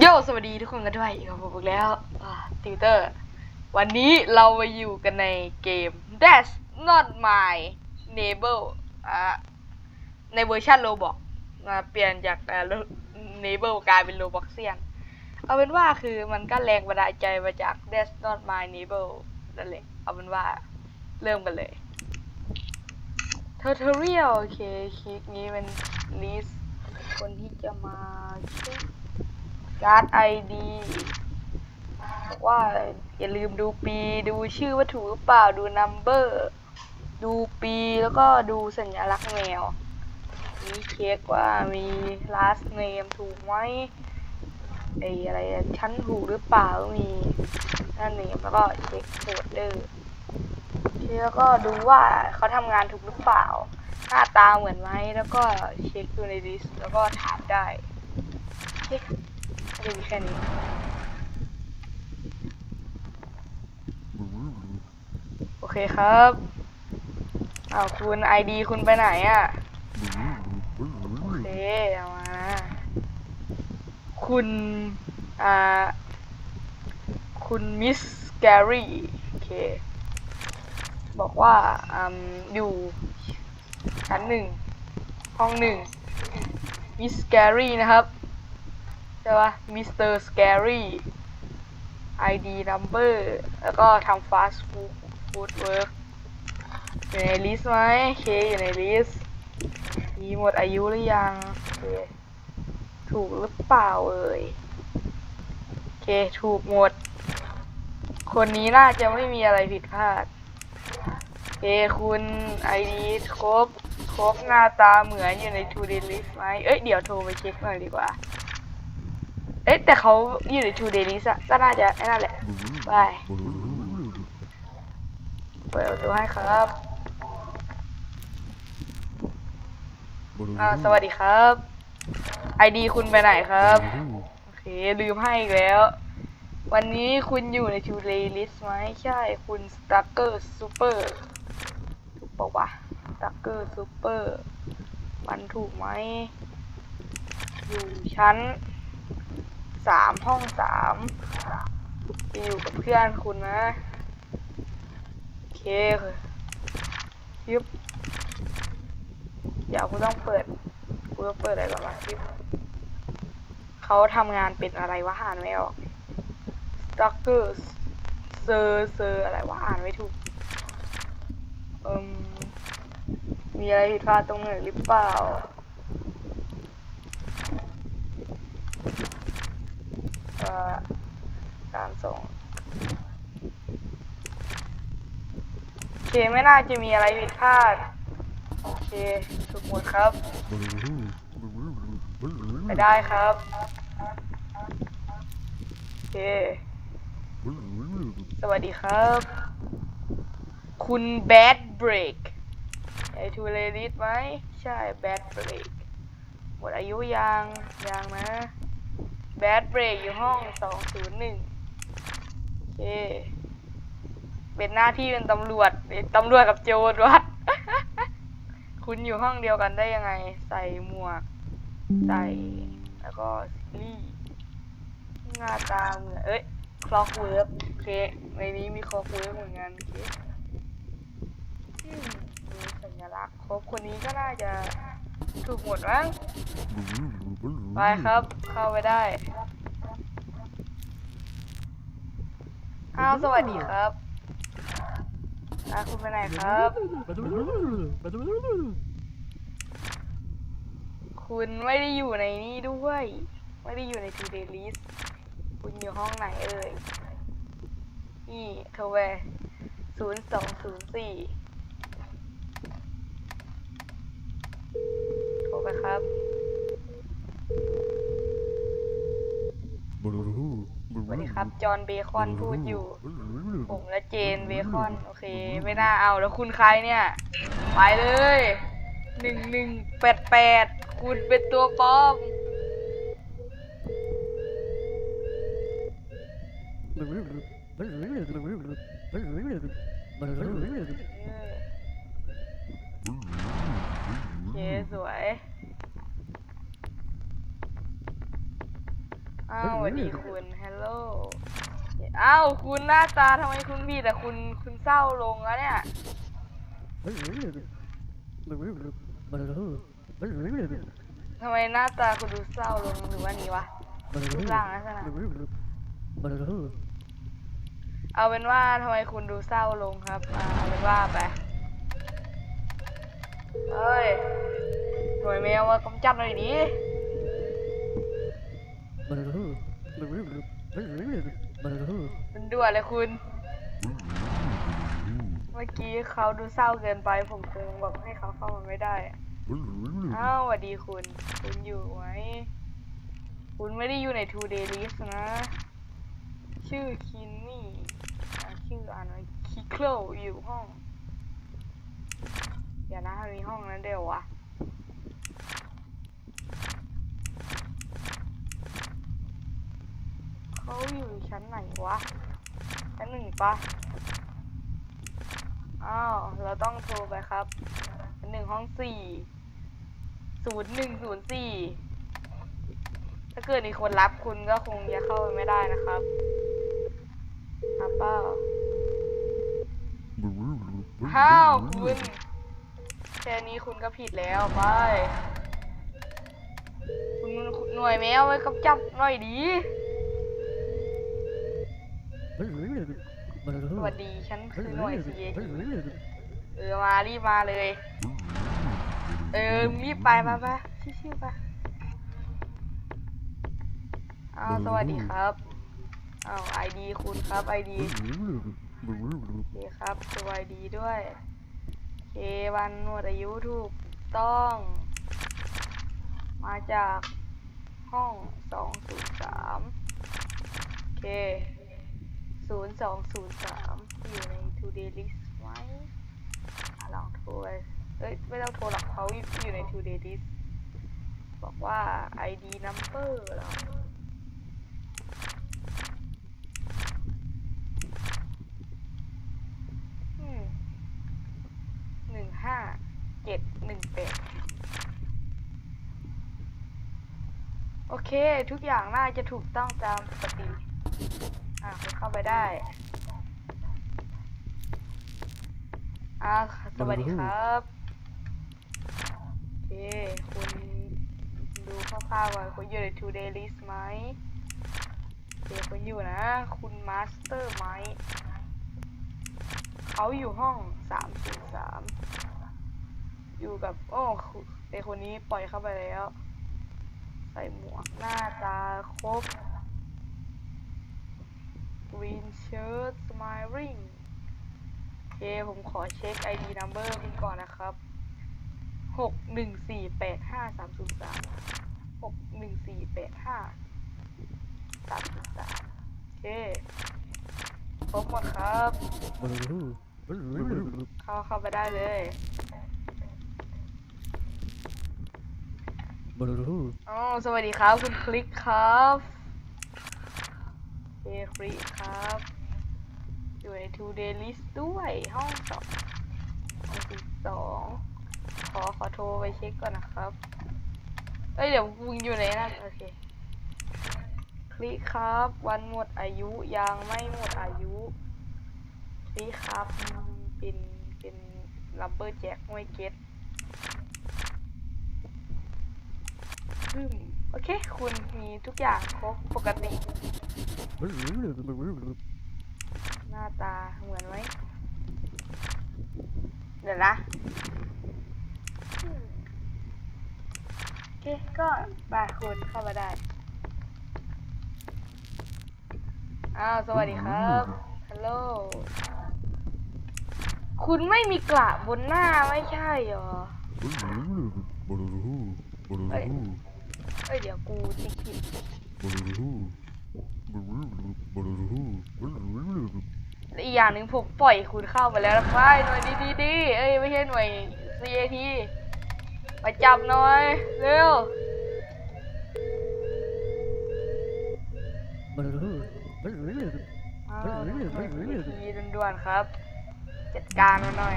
โยสวัสดีทุกคนกันด้วยกับผมแล้วติวเตอร์ วันนี้เรามาอยู่กันในเกม That's Not My Neighbor อะในเวอร์ชันโ o บอกมาเปลี่ยนจากเอ่อ Neighbor กลายเป็นโ o บ็อกเซียน เอาเป็นว่าคือมันก็แรงบันดาลใจมาจาก That's Not My Neighbor นั่นแหละเอาเป็นว่าเริ่มกันเลย Tutorial โอเคคลิกนี้เป็น list คนที่จะมาเช็ค การ์ดไอดีบอกว่าอย่าลืมดูปีดูชื่อว่าถูกหรือเปล่าดูนัมเบอร์ดูปีแล้วก็ดูสัญลักษณ์แมวนี่เช็คว่ามี last name ถูกไหมไออะไรชั้นถูกหรือเปล่ามีนั่นเองแล้วก็เช็คโฟลเดอร์แล้วก็ดูว่าเขาทำงานถูกหรือเปล่า หน้าตาเหมือนไหมแล้วก็เช็คดูในลิสต์แล้วก็ถามได้เช็ค ไม่มีแค่นี้โอเคครับอ้าวคุณไอดีคุณไปไหนอะ่ะโอเคเอามานะคุณอ่าคุณมิสแกรี่โอเค บอกว่าอืมอยู่ชั้นหนึ่งห้องหนึ่งมิสแกรี่นะครับ ช่ปะมิสเตอร์สแกรี่ ID number แล้วก็ทำ fast food food work อยู่ในลิสต์ไหมเคอยู่ในลิสต์มีหมดอายุหรือยังโอเคถูกหรือเปล่าเอ่ยโอเคถูกหมด คนนี้น่าจะไม่มีอะไรผิดพลาดเคคุณ ID ครบ ครบหน้าตาเหมือนอยู่ใน to do list ไหมเอ้ย เดี๋ยวโทรไปเช็คหน่อยดีกว่า เอ๊ะแต่เขาอยู่ใน Two Days อะก็น่าจะไอ้นั่นแหละไปเปิดประตูให้ครับอ่าสวัสดีครับ ID คุณไปไหนครับโอเคลืมให้อีกแล้ว วันนี้คุณอยู่ใน Two Day List ไหมใช่คุณ Stucker Super ถูกปะวะ Stucker Super มันถูกไหมอยู่ชั้น สามห้องสามจะอยู่กับเพื่อนคุณนะ โอเคคือยึบเดี๋ยวคุณต้องเปิดคุณต้องเปิดอะไรก่อนวะยึบเขาทำงานเป็นอะไรวะอ่านไม่ออก Stalkers เซอร์เซอร์อะไรวะอ่านไม่ถูกเอืมมีอะไรผิดพลาดตรงไหนหรือเปล่า เการส่งโอเคไม่น่าจะมีอะไรผิดพลาด โอเคถูกหมดครับ ไปได้ครับ โอเค สวัสดีครับ คุณแบดเบรกไอทูเลดิสไหม ใช่แบดเบรกหมดอายุยังยังนะ แบดเบรกอยู่ห้องสองศูนย์หนึ่งโอเค เป็นหน้าที่เป็นตำรวจเป็นตำรวจกับโจรวัด คุณอยู่ห้องเดียวกันได้ยังไง ใส่หมวก ใส่ แล้วก็ซีรีส์หน้าตาเหมือนเอ้ยคล็อกเวิร์บโอเค ในนี้มีคล็อกเวิร์บเหมือนกันโอเคอืมมีสัญลักษณ์ครบคนนี้ก็น่าจะ ถูกหมดมั้งไปครับ เข้าไปได้อ้าวสวัสดีครับอาคุณไปไหนครับ คุณไม่ได้อยู่ในนี่ด้วย ไม่ได้อยู่ใน t o d a y list คุณอยู่ห้องไหนเอ่ยนี่โทรไปศูนย์สองศูนย์สี่โทรไปครับ สวัสดีครับ จอห์นเบคอนพูดอยู่ ผมและเจนเบคอน โอเค ไม่น่าเอาแล้วคุณใครเนี่ย ไปเลยหนึ่งหนึ่งแปดแปดคุณเป็นตัวปลอมโอเคสวย อ้าวสวัสดีคุณฮัลโหลอ้าวคุณหน้าตาทำไมคุณพี่แต่คุณคุณเศร้าลงแล้วเนี่ยทำไมหน้าตาคุณดูเศร้าลงหรือว่านี้วะรูปร่างลักษณะเอาเป็นว่าทำไมคุณดูเศร้าลงครับเอาเป็นว่าไปเฮ้ยหน่วยแมวมากำจัดหน่อยดิ มันด่วนเลยคุณ เมื่อกี้เขาดูเศร้าเกินไป ผมคงแบบให้เขาเข้ามาไม่ได้ อ้าวสวัสดีคุณ คุณอยู่ไหม คุณไม่ได้อยู่ใน two day list นะ ชื่อคินนี่ ชื่ออ่านว่าคิโคลอยู่ห้อง อย่านะมีห้องนั้นเดียววะ เขาอยู่ชั้นไหนวะ ชั้นหนึ่งปะอ้าว เราต้องโทรไปครับชั้นหนึ่งห้องสี่ศูนย์หนึ่งศูนย์สี่ถ้าเกิดมีคนรับคุณก็คงจะเข้าไปไม่ได้นะครับครับเปล่าห้าวคุณแค่นี้คุณก็ผิดแล้วไปคุณหน่วยแมวไว้กำจับหน่อยดี สวัสดีฉันคือหน่วย CAT เออมารีบมาเลย เออรีบไปมาปะชิวๆปะอ้าวสวัสดีครับอ้าวไอดีคุณครับไอดีโอเคครับตัวไอดีด้วยโอเควันหมดอายุถูกต้อง มาจากห้องสองศูนย์สามโอเค ศูนย์สองศูนย์สามอยู่ใน today list ไหมลองโทรไปเอ้ย ไม่ต้องโทรหรอกเขาอยู่ใน today list บอกว่า ID number เหรออืมหนึ่งห้าเจ็ดหนึ่งแปดโอเค ทุกอย่างน่าจะถูกต้องตามปกติ อะคุณเข้าไปได้ อ่าสวัสดีครับโอเคคุณดูคร่าวๆก่อนคุณอยู่ใน today list ไหมโอเคคุณอยู่นะ คุณมาสเตอร์ไหมเขาอยู่ห้องสามสี่สามอยู่กับ โอ้ไอคนนี้ปล่อยเข้าไปแล้ว ใส่หมวกหน้าตาครบ green shirt smiling โอเคผมขอเช็ค ID number คุณก่อนนะครับ หกหนึ่งสี่แปดห้าสามศูนย์สามหกหนึ่งสี่แปดห้าสามศูนย์สามโอเคครบหมดครับ เข้าเข้าไปได้เลยอ๋อสวัสดีครับ คุณคลิกครับ เอคลิครับอยู่ใน two day list ด้วยห้องสองห้องสิบสองขอขอโทรไปเช็คก่อนนะครับ เอ้ยเดี๋ยวมึงอยู่ไหนนั่นโอเคคลิกครับ วันหมดอายุยังไม่หมดอายุคลิกครับเป็นเป็นลับเบอร์แจ็คไม่เก็ตอืม โอเค คุณมีทุกอย่างครบปกติ หน้าตาเหมือนไหมเดี๋ยวนะโอเค ก็บาคุณเข้ามาได้ อ้าว สวัสดีครับ ฮัลโหล คุณไม่มีกระบนหน้าไม่ใช่เหรอ เอ้ยเดี๋ยวกูติ๊กผิดและอีกอย่างหนึ่งผมปล่อยคุณเข้าไปแล้วนะไปหน่วยดีดีดีเอ้ยไม่ใช่หน่วย CAT มาจับหน่อยเร็วอ้าวหน่วย CAT ด่วนๆครับ จัดการมาหน่อย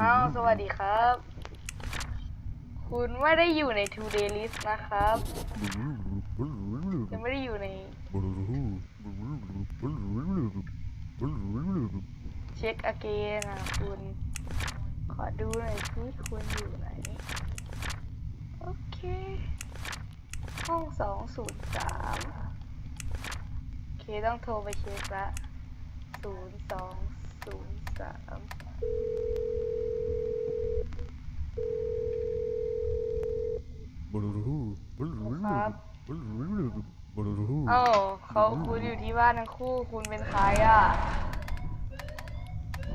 อ้าวสวัสดีครับ คุณไม่ได้อยู่ใน today list นะครับจะไม่ได้อยู่ใน เช็ค again นะคุณ ขอดูหน่อยสิคุณอยู่ไหน โอเค ห้องสองศูนย์สามโอเคต้องโทรไปเช็คละศูนย์สองศูนย์สาม ครับเอ้าเขาคุณอยู่ที่บ้านทั้งคู่คุณเป็นใครอะ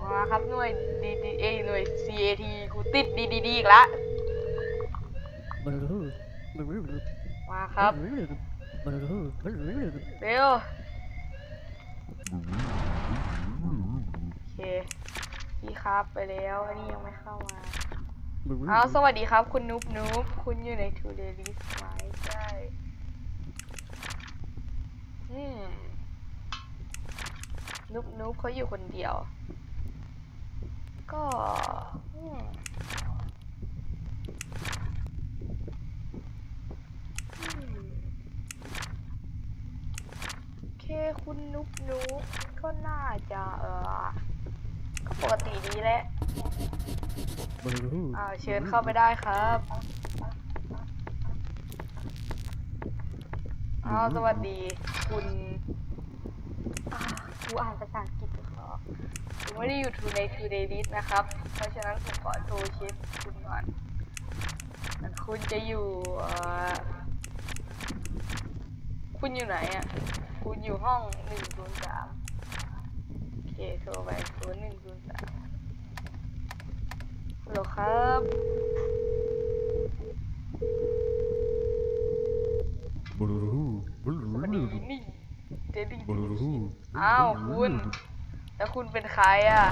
มาครับหน่วยดีดีเอยหน่วย CAT กูติดดีดีดีอีกละมาครับเร็วโอเคพี่ครับไปแล้วอันนี้ยังไม่เข้ามาเอาสวัสดีครับ คุณนุ๊บนุ๊บคุณอยู่ใน To The List ไหมใช่อืมนุ๊บนุ๊บเขาอยู่คนเดียว ก็อืมโอเคคุณนุ๊บนุ๊บก็น่าจะเออ ปกติดีแหละอ่าเชิญเข้าไปได้ครับอ้าวสวัสดีคุณอ่ากูอ่านภาษาอังกฤษไม่ออกคุณไม่ได้อยู่ทูในทูเดย์ลิสนะครับ เพราะฉะนั้นผมขอโทรเช็คคุณก่อนแต่คุณจะอยู่เอ่อคุณอยู่ไหนอะ คุณอยู่ห้องหนึ่งศูนย์สามโอ เคโทรไปศูนย์หนึ่งศูนย์สามฮัลโหลครับสวัสดีนี่เดลี่อ้าวคุณ แล้วคุณเป็นใครอะ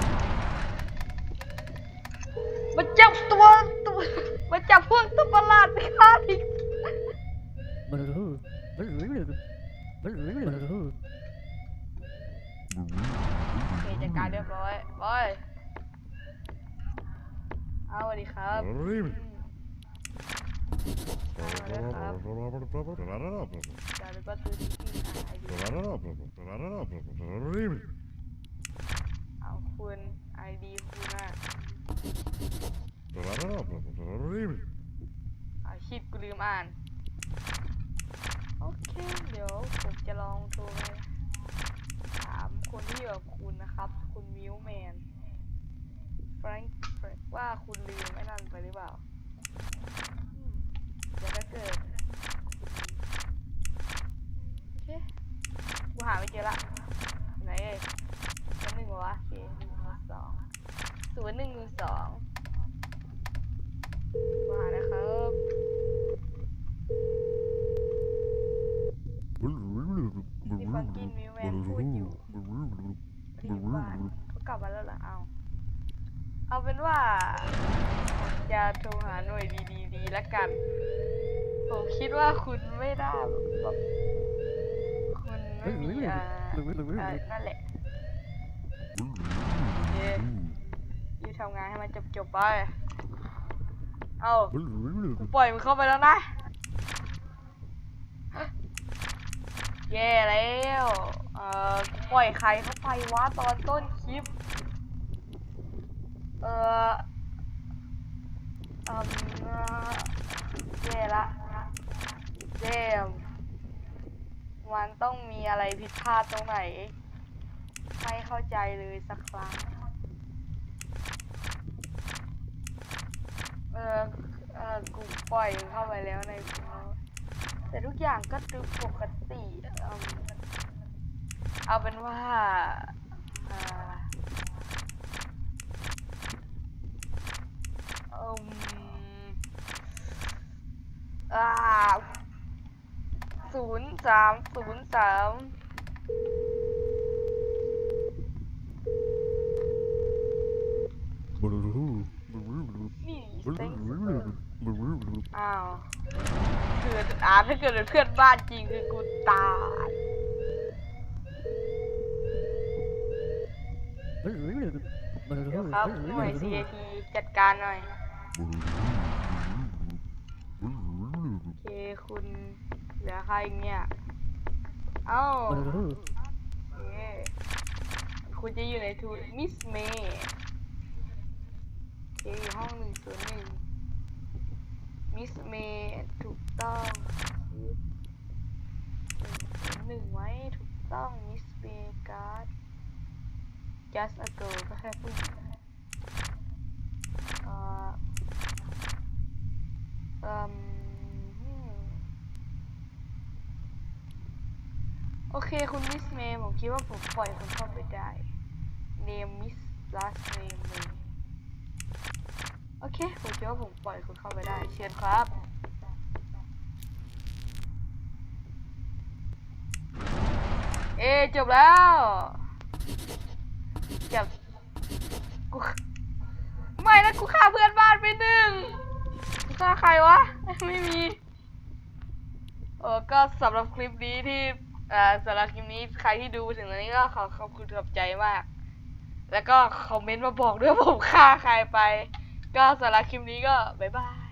มาจับตัวตัว มาจับพวกตัวประหลาดไปฆ่าอีกโอเคจัดการเรียบร้อยบอยเอาสวัสดีค รับอืมเอาเลยครับจารึกว่าซื้อที่ที่ไอดีเอาคุณไอดีคุณอะอาชิดกูลืมอ่าน โอเค เดี๋ยวผมจะลองโทรไปถามคนที่อยู่กับคุณนะครับ คุณมิวแมน รงว่าคุณลืมไอ้นั่นไปหรือเปล่าเดี๋ยวถ้าเกิดโอเคกูหาไม่เจอละไหนเอ่ยศูนหนึ่งวะโอเคหนึ่งสองศูนย์หนึ่งหนึ่งสองกูหานะครับที่ฟังกินมิวแมนพูดอยู่ที่บ้านเขากลับมาแล้วเหรอเอาเอาเป็น ว่าจะโทรหาหน่วยดีๆๆแล้วกัน ผมคิดว่าคุณไม่ได้แบบคุณไม่มีอ่านั่นแหละเย้ยูทำงานให้มันจบๆไป เอาปล่อยมึงเข้าไปแล้วนะแย่แล้ว เอ่อ ปล่อยใครเข้าไปวะตอนต้นคลิป ออเอ่อแย่ละแย่มันต้องมีอะไรผิดพลาดตรงไหน ไม่เข้าใจเลยสักครั้ง เออเออกูปล่อยเข้าไปแล้วในกูแต่ทุกอย่างก็ดูปกติ เอาเป็นว่าอ่าเอิ่มอ่าศูนย์สามศูนย์สามนี่เซ็งสุดอ้าวคืออ่าถ้าเกิดเป็นเพื่อนบ้านจริงคือกูตายเดี๋ยวครับหน่วย CAT จัดการหน่อย คุณเหลือใครเนี่ยเอ้าโอเคคุณจะอยู่ในทูมิสเมย์โอเคอยู่ห้องหนึ่งศูนย์หนึ่งมิสเมย์ถูกต้องหนึ่งศูนย์หนึ่งไว้ถูกต้องมิสเมย์การ์ด just a girl ก็แค่ผู้หญิงเอ่อเอ่มอืม โอเคคุณมิสเมย์ผมคิดว่าผมปล่อยคุณเข้าไปได้ name miss last name เลยโอเค ผมคิดว่าผมปล่อยคุณเข้าไปได้ เชิญครับเอจบแล้วจบกูไม่นะกูฆ่าเพื่อนบ้านไปหนึ่ง ฆ่าใครวะ ไม่มี โอ้ก็สำหรับคลิปนี้ที่อ่าสำหรับคลิปนี้ใครที่ดูถึงตอนนี้ก็ขอขอบคุณขอบใจมาก แล้วก็คอมเมนต์มาบอกด้วยผมฆ่าใครไป ก็สำหรับคลิปนี้ก็บ๊ายบาย